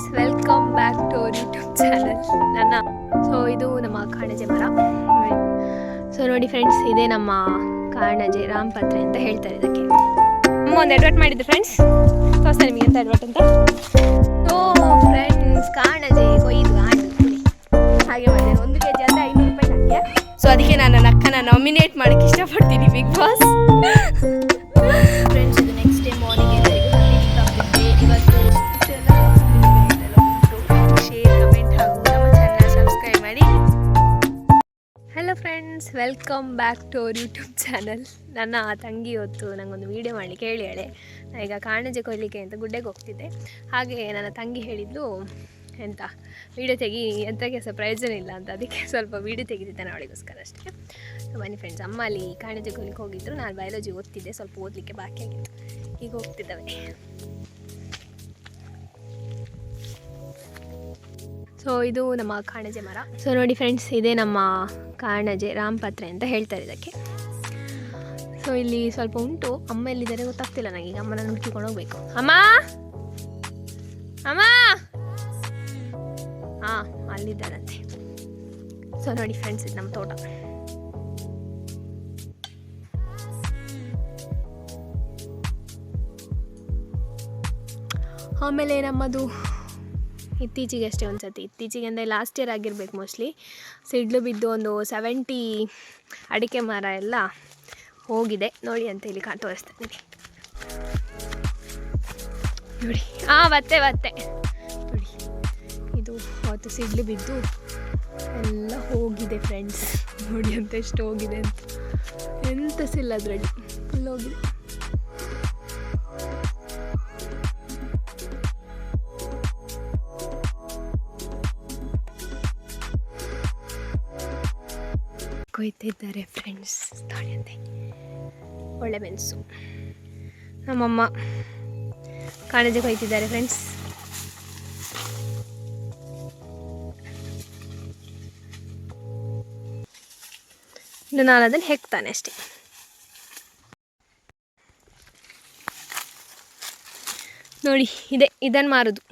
Friends welcome back to our YouTube channel ನನ್ನ so ಇದು ನಮ್ಮ ಕಾಣಜೆ ಮರ. ಸೊ ನೋಡಿ ಫ್ರೆಂಡ್ಸ್ ಇದೇ ನಮ್ಮ ಕಾಣಜೆ ರಾಮಪತ್ರೆ ಅಂತ ಹೇಳ್ತಾರೆ ಇದಕ್ಕೆ. ಅಮ್ಮ ಒಂದು ಅಡ್ವರ್ಟ್ ಮಾಡಿದ್ದು ಫ್ರೆಂಡ್ಸ್ ತೋರಿಸ್ತಾ ನಿಮಗೆ ಅಂತ ಅಡ್ವರ್ಟ್ ಅಂತ. ಸೊ ಫ್ರೆಂಡ್ಸ್ ಕಾಣಜೆ ಕೊಯ್ದು ಆಂಡು ಹಾಗೆ ಮಾಡಿದೆ. ಒಂದು ಕೆ ಜಿ ಅಂದರೆ ಐನೂರು ರೂಪಾಯಿ ನನಗೆ ಸೊ ಅದಕ್ಕೆ ನಾನು ನನ್ನ ಅಕ್ಕನ ನಾಮಿನೇಟ್ ಮಾಡೋಕ್ಕೆ ಇಷ್ಟಪಡ್ತೀನಿ Big Boss welcome back to our YouTube channel ನನ್ನ ತಂಗಿ ಹೊತ್ತು ನನಗೊಂದು ವೀಡಿಯೋ ಮಾಡಲಿಕ್ಕೆ ಹೇಳಿ ಹೇಳೆ. ನಾನು ಈಗ ಕಾಣಜೆ ಕೊಯ್ಲಿಕ್ಕೆ ಅಂತ ಗುಡ್ಡೆಗೆ ಹೋಗ್ತಿದ್ದೆ. ಹಾಗೆ ನನ್ನ ತಂಗಿ ಹೇಳಿದ್ದು ಎಂತ ವೀಡಿಯೋ ತೆಗಿ ಎಂಥಕ್ಕೆ ಸಹ ಪ್ರಯೋಜನ ಇಲ್ಲ ಅಂತ. ಅದಕ್ಕೆ ಸ್ವಲ್ಪ ವೀಡಿಯೋ ತೆಗೆದಿದ್ದೇನೆ ಅವಳಿಗೋಸ್ಕರ ಅಷ್ಟೇ. ಬನ್ನಿ ಫ್ರೆಂಡ್ಸ್ ಅಮ್ಮ ಅಲ್ಲಿ ಕಾಣಜೆ ಕೊಯ್ಲಿಕ್ಕೆ ಹೋಗಿದ್ದರು ನಾನು ಬಯಾಲಜಿ ಓದ್ತಿದ್ದೆ, ಸ್ವಲ್ಪ ಓದಲಿಕ್ಕೆ ಬಾಕಿ ಆಗಿತ್ತು. ಈಗ ಹೋಗ್ತಿದ್ದಾವೆ. ಸೊ ಇದು ನಮ್ಮ ಕಾಣಜೆ ಮರ. ಸೊ ನೋಡಿ ಫ್ರೆಂಡ್ಸ್ ಇದೇ ನಮ್ಮ ಕಾಣಜೆ ರಾಮಪತ್ರೆ ಅಂತ ಹೇಳ್ತಾರೆ ಇದಕ್ಕೆ. ಸೊ ಇಲ್ಲಿ ಸ್ವಲ್ಪ ಉಂಟು. ಅಮ್ಮ ಎಲ್ಲಿದ್ದಾರೆ ಗೊತ್ತಾಗ್ತಿಲ್ಲ ನನಗೆ. ಅಮ್ಮನ ಹುಡುಕಿಕೊಂಡು ಹೋಗ್ಬೇಕು ಅಮ್ಮ! ಅಮ್ಮ! ಹಾಂ ಅಲ್ಲಿದ್ದಾರಂತೆ. ಸೊ ನೋಡಿ ಫ್ರೆಂಡ್ಸ್ ಇದು ನಮ್ಮ ತೋಟ. ಆಮೇಲೆ ನಮ್ಮದು ಇತ್ತೀಚೆಗೆ ಅಷ್ಟೇ ಒಂದು ಸತಿ ಇತ್ತೀಚೆಗೆ ಅಂದರೆ ಲಾಸ್ಟ್ ಇಯರ್ ಆಗಿರ್ಬೇಕು ಮೋಸ್ಟ್ಲಿ ಸಿಡ್ಲು ಬಿದ್ದು ಒಂದು ಸೆವೆಂಟಿ ಅಡಿಕೆ ಮರ ಎಲ್ಲ ಹೋಗಿದೆ. ನೋಡಿ ಅಂತ ಇಲ್ಲಿ ಕಾ ತೋರಿಸ್ತಾ ಇದ್ದೀನಿ ನೋಡಿ. ಹಾಂ ಬತ್ತೆ ಬತ್ತೆ ನೋಡಿ. ಇದು ಅವತ್ತು ಸಿಡ್ಲು ಬಿದ್ದು ಎಲ್ಲ ಹೋಗಿದೆ ಫ್ರೆಂಡ್ಸ್ ನೋಡಿ ಅಂತ ಎಷ್ಟು ಹೋಗಿದೆ ಅಂತ. ಎಂತ ಸಿಲ್ಲ ಅದರಲ್ಲಿ? ಹೋಗಿದೆ. ಕೊಯ್ತಿದ್ದಾರೆ ಫ್ರೆಂಡ್ಸ್ ತಾಳಿಯಂತೆ ಒಳ್ಳೆ ಮೆಣಸು ನಮ್ಮಮ್ಮ ಕಾಣಜೆ ಕೊಯ್ತಿದ್ದಾರೆ ಫ್ರೆಂಡ್ಸ್ ಇನ್ನು ನಾನು ಅದನ್ನು ಹೆಕ್ತಾನೆ ಅಷ್ಟೇ. ನೋಡಿ, ಇದೆ ಇದನ್ನು ಮಾರೋದು.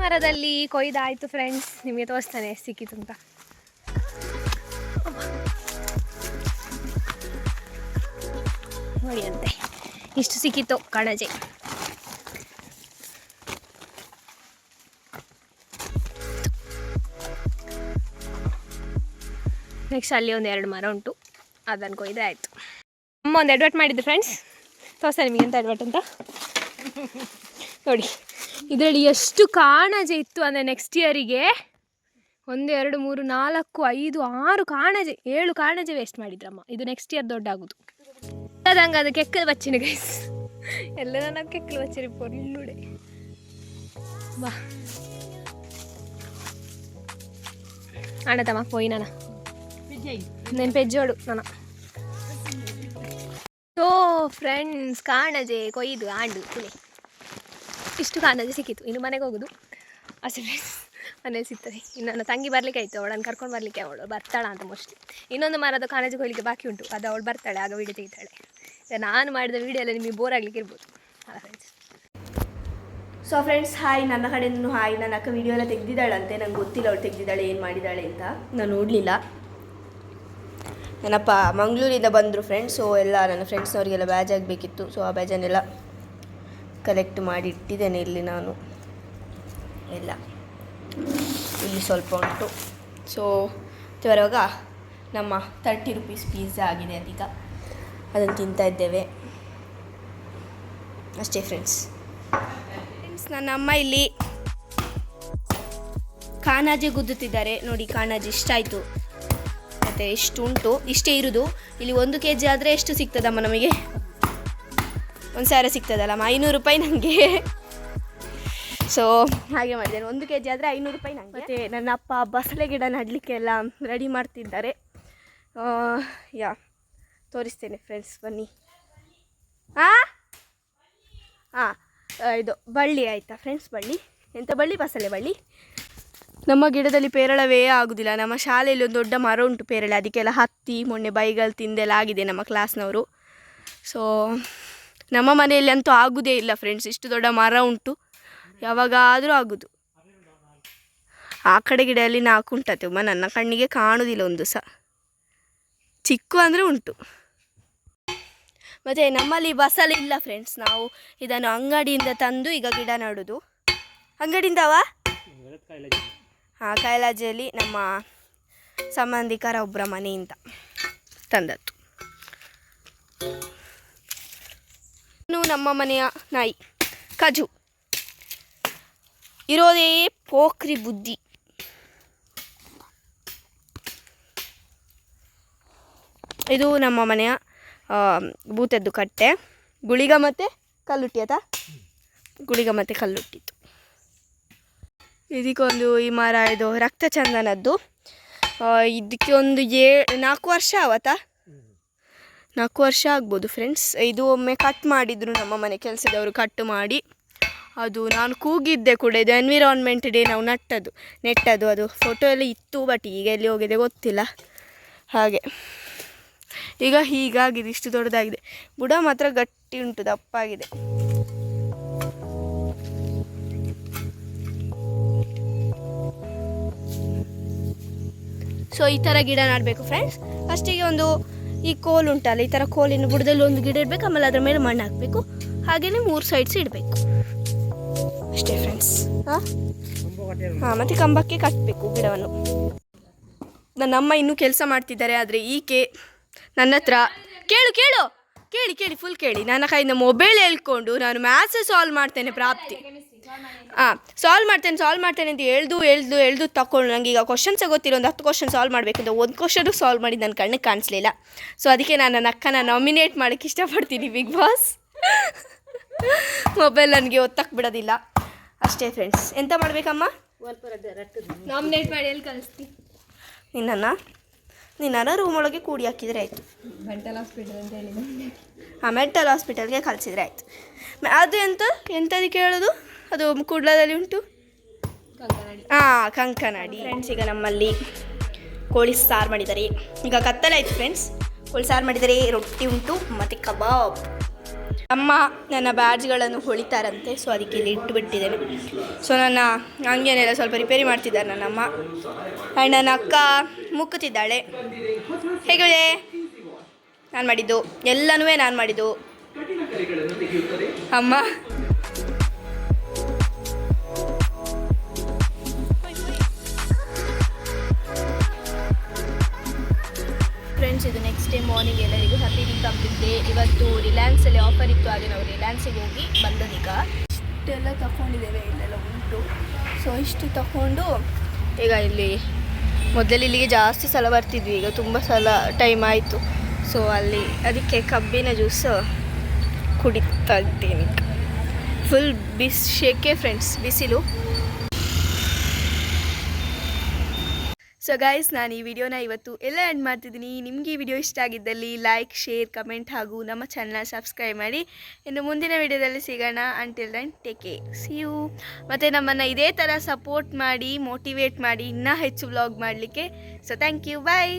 ಮರದಲ್ಲಿ ಕೊಯ್ದಾಯಿತು ಫ್ರೆಂಡ್ಸ್ ನಿಮಗೆ ತೋರಿಸ್ತಾನೆ ಸಿಕ್ಕಿತು ಅಂತ. ನೋಡಿ ಅಂತೆ ಇಷ್ಟು ಸಿಕ್ಕಿತ್ತು ಕಾಣಜೆ ನೆಕ್ಸ್ಟ್ ಅಲ್ಲಿ ಒಂದು ಎರಡು ಮರ ಉಂಟು. ಅದನ್ನು ಕೊಯ್ದೆ ಆಯಿತು. ಅಮ್ಮ ಒಂದು ಅಡ್ವರ್ಟ್ ಮಾಡಿದ್ದು ಫ್ರೆಂಡ್ಸ್ ತೋರ್ಸ ನಿಮಗೆ ಅಂತ ಅಡ್ವರ್ಟ್ ಅಂತ. ನೋಡಿ, ಇದರಲ್ಲಿ ಎಷ್ಟು ಕಾಣಜೆ ಇತ್ತು ಅಂದರೆ ನೆಕ್ಸ್ಟ್ ಇಯರಿಗೆ ಒಂದು, ಎರಡು, ಮೂರು, ನಾಲ್ಕು, ಐದು, ಆರು ಕಾಣಜೆ, ಏಳು ಕಾಣಜೆ ವೇಸ್ಟ್ ಮಾಡಿದ್ರಮ್ಮ. ಇದು ನೆಕ್ಸ್ಟ್ ಇಯರ್ ದೊಡ್ಡ ಆಗೋದು അതാങ്ക് അത് ಬಚ್ಚಿನ വച്ചിന് ಎಲ್ಲ എല്ലാം നമുക്ക് ಬಚ್ಚಿರಿ വച്ചിന് ಬಾ. ಅಣ್ಣ ತಮ್ಮ, ಪೋಯಿ ನಾನು. ನೆನ್ಪೆ ಜೋಡು ನಾನು. ಸೋ ಫ್ರೆಂಡ್ಸ್ ಕಾಣದೆ ಕೊಯ್ದು, ಆಂಡು ಕುನೆ ಇಷ್ಟು ಕಾಣದೆ ಸಿಕ್ಕಿತು ಇನ್ನು ಮನೆಗೆ ಹೋಗುದು. ಅಷ್ಟೇ ಫ್ರೆಂಡ್ಸ್ ಮನೇಲಿ ಸಿಗ್ತದೆ. ಇನ್ನು ನನ್ನ ತಂಗಿ ಬರಲಿಕ್ಕೆ ಆಯಿತು, ಅವಳನ್ನು ಕರ್ಕೊಂಡು ಬರಲಿಕ್ಕೆ, ಅವಳು ಬರ್ತಾಳ ಅಂತ ಮೋಸ್ಟ್ಲಿ ಇನ್ನೊಂದು ಮರದ ಕಾಣಜೆ ಕೊಯ್ಲಿಕ್ಕೆ ಬಾಕಿ ಉಂಟು. ಅದು ಅವಳು ಬರ್ತಾಳೆ, ಆಗ ವಿಡಿಯೋ ತೆಗಿತಾಳೆ. ನಾನು ಮಾಡಿದ ವೀಡಿಯೋ ಎಲ್ಲ ನಿಮಗೆ ಬೋರ್ ಆಗ್ಲಿಕ್ಕೆ ಇರ್ಬೋದು. ಫ್ರೆಂಡ್ಸ್ ಸೊ ಫ್ರೆಂಡ್ಸ್ ಹಾಯ್ ನನ್ನ ಕಡೆಯೂ ಹಾಯ್ ನನ್ನ ಅಕ್ಕ ವಿಡಿಯೋ ಎಲ್ಲ ತೆಗ್ದಿದ್ದಾಳಂತೆ. ನಂಗೆ ಗೊತ್ತಿಲ್ಲ ಅವಳು ತೆಗ್ದಿದ್ದಾಳೆ, ಏನು ಮಾಡಿದ್ದಾಳೆ ಅಂತ. ನಾನು ನೋಡಲಿಲ್ಲ. ನನ್ನಪ್ಪ ಮಂಗಳೂರಿಂದ ಬಂದರು ಫ್ರೆಂಡ್ಸ್ ಸೊ ಎಲ್ಲ ನನ್ನ ಫ್ರೆಂಡ್ಸ್ನವರಿಗೆಲ್ಲ ಬ್ಯಾಜ್ ಆಗಬೇಕಿತ್ತು ಸೊ ಆ ಬ್ಯಾಜನ್ನೆಲ್ಲ ಕಲೆಕ್ಟ್ ಮಾಡಿ ಇಟ್ಟಿದ್ದೇನೆ ಇಲ್ಲಿ ನಾನು. ಎಲ್ಲ. ಇಲ್ಲಿ ಸ್ವಲ್ಪ ಉಂಟು. ಸೊ ಬರುವಾಗ ನಮ್ಮ ತರ್ಟಿ ರುಪೀಸ್ ಪೀಝಾ ಆಗಿದೆ ಅದೀಗ. ಅದನ್ನು ತಿಂತಾ ಇದ್ದೇವೆ. ಅಷ್ಟೇ ಫ್ರೆಂಡ್ಸ್ ಫ್ರೆಂಡ್ಸ್ ನನ್ನ ಅಮ್ಮ ಇಲ್ಲಿ ಕಾಣಾಜಿ ಗುದ್ದುತ್ತಿದ್ದಾರೆ. ನೋಡಿ ಕಾಣಾಜಿ ಇಷ್ಟಾಯಿತು. ಮತ್ತು ಎಷ್ಟು ಉಂಟು ಇಷ್ಟೇ ಇರೋದು. ಇಲ್ಲಿ ಒಂದು ಕೆ ಜಿ ಆದರೆ ಎಷ್ಟು ಸಿಗ್ತದಮ್ಮ ನಮಗೆ? ಒಂದು ಸಾವಿರ ಸಿಗ್ತದಲ್ಲಮ್ಮ ಐನೂರು ರೂಪಾಯಿ ನನಗೆ ಸೊ ಹಾಗೆ ಮಾಡಿದ್ದೇನೆ. ಒಂದು ಕೆ ಜಿ ಆದರೆ ಐನೂರು ರೂಪಾಯಿ ನನಗೆ ಮತ್ತು ನನ್ನ ಅಪ್ಪ ಬಸಳೆ ಗಿಡ ನೆಡಲಿಕ್ಕೆಲ್ಲ ರೆಡಿ ಮಾಡ್ತಿದ್ದಾರೆ. ಆ, ಯಾ. ತೋರಿಸ್ತೇನೆ ಫ್ರೆಂಡ್ಸ್ ಬನ್ನಿ. ಹಾಂ ಹಾಂ ಇದು ಬಳ್ಳಿ ಆಯಿತಾ ಫ್ರೆಂಡ್ಸ್ ಬಳ್ಳಿ? ಎಂಥ ಬಳ್ಳಿ ಬಸಳೆ ಬಳ್ಳಿ? ನಮ್ಮ ಗಿಡದಲ್ಲಿ ಪೇರಳವೇ ಆಗುದಿಲ್ಲ. ನಮ್ಮ ಶಾಲೆಯಲ್ಲಿ ಒಂದು ದೊಡ್ಡ ಮರ ಉಂಟು ಪೇರಳೆ. ಅದಕ್ಕೆಲ್ಲ ಹತ್ತಿ, ಮೊನ್ನೆ ಬೈಗಳು ತಿಂದೆಲ್ಲ ಆಗಿದೆ ನಮ್ಮ ಕ್ಲಾಸ್ನವರು ಸೊ ನಮ್ಮ ಮನೆಯಲ್ಲಿ ಅಂತೂ ಆಗುವುದೇ ಇಲ್ಲ ಫ್ರೆಂಡ್ಸ್ ಇಷ್ಟು ದೊಡ್ಡ ಮರ ಉಂಟು. ಯಾವಾಗಾದರೂ ಆಗೋದು. ಆ ಕಡೆ ಗಿಡದಲ್ಲಿ ನಾಲ್ಕು ಉಂಟತ್ತೆಮ್ಮ ನನ್ನ ಕಣ್ಣಿಗೆ ಕಾಣುವುದಿಲ್ಲ ಒಂದು ಸಹ ಚಿಕ್ಕು ಅಂದರೆ ಉಂಟು. ಮತ್ತು ನಮ್ಮಲ್ಲಿ ಬಸಳೆ ಇಲ್ಲ ಫ್ರೆಂಡ್ಸ್ ನಾವು ಇದನ್ನು ಅಂಗಡಿಯಿಂದ ತಂದು ಈಗ ಗಿಡ ನಡುದು. ಅಂಗಡಿಯಿಂದವಾ ಹಾಂ, ಕೈಲಾಜಿಯಲ್ಲಿ ನಮ್ಮ ಸಂಬಂಧಿಕರ ಒಬ್ಬರ ಮನೆಯಿಂದ ತಂದದ್ದು. ಇನ್ನು ನಮ್ಮ ಮನೆಯ ನಾಯಿ, ಕಜು. ಇರೋದೇ ಪೋಖ್ರಿ ಬುದ್ಧಿ. ಇದು ನಮ್ಮ ಮನೆಯ ಆ, ಭೂತದ್ದು ಕಟ್ಟೆ ಗುಳಿಗ ಮತ್ತು ಕಲ್ಲುಟ್ಟಿ ಆಯ್ತಾ ಗುಳಿಗ ಮತ್ತು ಕಲ್ಲುಟ್ಟಿತ್ತು ಇದಕ್ಕೊಂದು ಈ ಮರ ಇದು ರಕ್ತ ಚಂದನದ್ದು. ಇದಕ್ಕೆ ಒಂದು ಏ ನಾಲ್ಕು ವರ್ಷ ಆವತ್ತಾ? ನಾಲ್ಕು ವರ್ಷ ಆಗ್ಬೋದು ಫ್ರೆಂಡ್ಸ್ ಇದು ಒಮ್ಮೆ ಕಟ್ ಮಾಡಿದ್ರು ನಮ್ಮ ಮನೆ ಕೆಲಸದವರು ಕಟ್ ಮಾಡಿ. ಅದು ನಾನು ಕೂಗಿದ್ದೆ ಕೂಡ ಇದು ಎನ್ವಿರಾನ್ಮೆಂಟ್ ಡೇ ನಾವು ನಟ್ಟದು ನೆಟ್ಟದು ಅದು ಫೋಟೋ ಎಲ್ಲ ಇತ್ತು ಬಟ್ ಈಗ ಎಲ್ಲಿ ಹೋಗಿದೆ ಗೊತ್ತಿಲ್ಲ. ಹಾಗೆ. ಈಗ ಹೀಗಾಗಿದೆ ಇಷ್ಟು ದೊಡ್ಡದಾಗಿದೆ. ಬುಡ ಮಾತ್ರ ಗಟ್ಟಿ ಉಂಟು, ದಪ್ಪಾಗಿದೆ. ಸೊ ಈ ಥರ ಗಿಡ ನಾಡಬೇಕು ಫ್ರೆಂಡ್ಸ್ ಫಸ್ಟಿಗೆ ಒಂದು ಈ ಕೋಲ್ ಉಂಟಲ್ಲ, ಈ ಥರ ಕೋಲಿನ ಬುಡದಲ್ಲಿ ಒಂದು ಗಿಡ ಇಡಬೇಕು, ಆಮೇಲೆ ಅದ್ರ ಮೇಲೆ ಮಣ್ಣು ಹಾಕಬೇಕು. ಹಾಗೆಯೇ ಮೂರು ಸೈಡ್ಸ್ ಇಡಬೇಕು. ಅಷ್ಟೇ ಫ್ರೆಂಡ್ಸ್ ಹಾಂ? ಹಾಂ, ಮತ್ತು ಕಂಬಕ್ಕೆ ಕಟ್ಟಬೇಕು ಗಿಡವನ್ನು. ನನ್ನಮ್ಮ ಇನ್ನೂ ಕೆಲಸ ಮಾಡ್ತಿದ್ದಾರೆ, ಆದರೆ ಈಕೆ ನನ್ನ ಹತ್ರ ಕೇಳು ಕೇಳು. ಕೇಳಿ ಕೇಳಿ ಫುಲ್ ಕೇಳಿ. ನನ್ನ ಕೈಯಿಂದ ಮೊಬೈಲ್ ಹೇಳ್ಕೊಂಡು ನಾನು ಮ್ಯಾಥ್ಸ್ ಸಾಲ್ವ್ ಮಾಡ್ತೇನೆ ಪ್ರಾಪ್ತಿ. ಹಾಂ ಸಾಲ್ವ್ ಮಾಡ್ತೇನೆ ಸಾಲ್ವ್ ಮಾಡ್ತೇನೆ ಅಂತ ಹೇಳ್ದು ಹೇಳ್ದು ಹೇಳ್ದು ತಗೊಂಡು ನನಗೆ ಈಗ ಕ್ವಶನ್ಸೇ ಗೊತ್ತಿರೋ ಒಂದು ಹತ್ತು ಕ್ವಶನ್ ಸಾಲ್ವ್ ಮಾಡಬೇಕಂತ ಒಂದು ಕ್ವಶನು ಸಾಲ್ವ್ ಮಾಡಿ ನನ್ನ ಕಣ್ಣಿಗೆ ಕಾಣಿಸ್ಲಿಲ್ಲ ಸೊ ಅದಕ್ಕೆ ನಾನು ನನ್ನ ಅಕ್ಕನ ನಾಮಿನೇಟ್ ಮಾಡೋಕ್ಕೆ ಇಷ್ಟಪಡ್ತೀನಿ ಬಿಗ್ ಬಾಸ್ ಮೊಬೈಲ್ ನನಗೆ ಒತ್ತಕ್ಕೆ ಬಿಡೋದಿಲ್ಲ. ಅಷ್ಟೇ ಫ್ರೆಂಡ್ಸ್ ಎಂತ ಮಾಡಬೇಕಮ್ಮ? ನಾಮಿನೇಟ್ ಮಾಡಿ ಎಲ್ಲಿ ಕಳಿಸ್ತೀನಿ ನಿನ್ನನ್ನು? ನಿನ್ನನ್ನು ರೂಮ್ ಒಳಗೆ ಕೂಡಿ ಹಾಕಿದರೆ ಆಯಿತು. ಮೆಂಟಲ್ ಹಾಸ್ಪಿಟಲ್ ಅಂತ ಹೇಳಿದೆ ಹಾಂ ಮೆಂಟಲ್ ಹಾಸ್ಪಿಟಲ್ಗೆ ಕಳಿಸಿದ್ರೆ ಆಯಿತು. ಅದು ಎಂತ? ಅದಕ್ಕೆ ಹೇಳೋದು ಅದು ಕೂಡ್ಲದಲ್ಲಿ ಉಂಟು? ಕಂಕನಾಡಿ. ಹಾಂ ಕಂಕನಾಡಿ. ಫ್ರೆಂಡ್ಸ್ ಈಗ ನಮ್ಮಲ್ಲಿ ಕೋಳಿ ಸಾರು ಮಾಡಿದ್ದಾರೆ. ಈಗ ಕತ್ತಲೆ ಆಯ್ತು ಫ್ರೆಂಡ್ಸ್ ಕೋಳಿ ಸಾರು ಮಾಡಿದರೆ ರೊಟ್ಟಿ ಉಂಟು ಮತ್ತು ಕಬಾಬ್. ಅಮ್ಮ ನನ್ನ ಬ್ಯಾಡ್ಜ್ಗಳನ್ನು ಹೊಳಿತಾರಂತೆ ಸೊ ಅದಕ್ಕೆ ಇಲ್ಲಿ ಇಟ್ಟು ಬಿಟ್ಟಿದ್ದೇನೆ. ಸೊ ನನ್ನ ಹಂಗೇನೆಲ್ಲ ಸ್ವಲ್ಪ ರಿಪೇರಿ ಮಾಡ್ತಿದ್ದಾರೆ ನನ್ನಮ್ಮ ಆ್ಯಂಡ್ ನನ್ನ ಅಕ್ಕ ಮುಕ್ಕುತ್ತಿದ್ದಾಳೆ ಹೇಗಿದೆ ನಾನು ಮಾಡಿದ್ದು. ಎಲ್ಲನೂ ನಾನು ಮಾಡಿದ್ದು. ಅಮ್ಮ. ಫ್ರೆಂಡ್ಸ್ ಇದು ನೆಕ್ಸ್ಟ್ ಡೇ ಮಾರ್ನಿಂಗ್ ಎಲ್ಲರಿಗೂ ಹ್ಯಾಪಿ ವೀಕ್ ಡೇ ಇವತ್ತು ರಿಲಯನ್ಸಲ್ಲಿ ಆಫರ್ ಇತ್ತು ಹಾಗೆ ನಾವು ರಿಲಯನ್ಸಿಗೆ ಹೋಗಿ ಬಂದದೀಗ ಇಷ್ಟೆಲ್ಲ ತಗೊಂಡಿದ್ದೇವೆ ಇಲ್ಲೆಲ್ಲ ಉಂಟು. ಸೊ ಇಷ್ಟು ತಗೊಂಡು ಈಗ ಇಲ್ಲಿ ಮೊದಲು ಇಲ್ಲಿಗೆ ಜಾಸ್ತಿ ಸಲ ಬರ್ತಿದ್ವಿ, ಈಗ ತುಂಬ ಸಲ ಟೈಮ್ ಆಯಿತು. ಸೊ ಅಲ್ಲಿ ಅದಕ್ಕೆ ಕಬ್ಬಿನ ಜ್ಯೂಸ್ ಕುಡಿತಾ ಇದ್ದೀನಿ. ಫುಲ್ ಬಿಸಿ ಶೇಕೆ ಫ್ರೆಂಡ್ಸ್ ಬಿಸಿಲು. ಸೊ ಗೈಸ್ ನಾನು ಈ ವಿಡಿಯೋನ ಇವತ್ತು ಎಲ್ಲ ಎಂಡ್ ಮಾಡ್ತಿದ್ದೀನಿ. ನಿಮಗೆ ಈ ವಿಡಿಯೋ ಇಷ್ಟ ಆಗಿದ್ದಲ್ಲಿ ಲೈಕ್ ಶೇರ್ ಕಮೆಂಟ್ ಹಾಗೂ ನಮ್ಮ ಚಾನಲ್ನ ಸಬ್ಸ್ಕ್ರೈಬ್ ಮಾಡಿ. ಇನ್ನು ಮುಂದಿನ ವಿಡಿಯೋದಲ್ಲಿ ಸಿಗೋಣ. Until then take care see you ಮತ್ತು ನಮ್ಮನ್ನು ಇದೇ ಥರ ಸಪೋರ್ಟ್ ಮಾಡಿ ಮೋಟಿವೇಟ್ ಮಾಡಿ, ಇನ್ನೂ ಹೆಚ್ಚು ವ್ಲಾಗ್ ಮಾಡಲಿಕ್ಕೆ. So thank you bye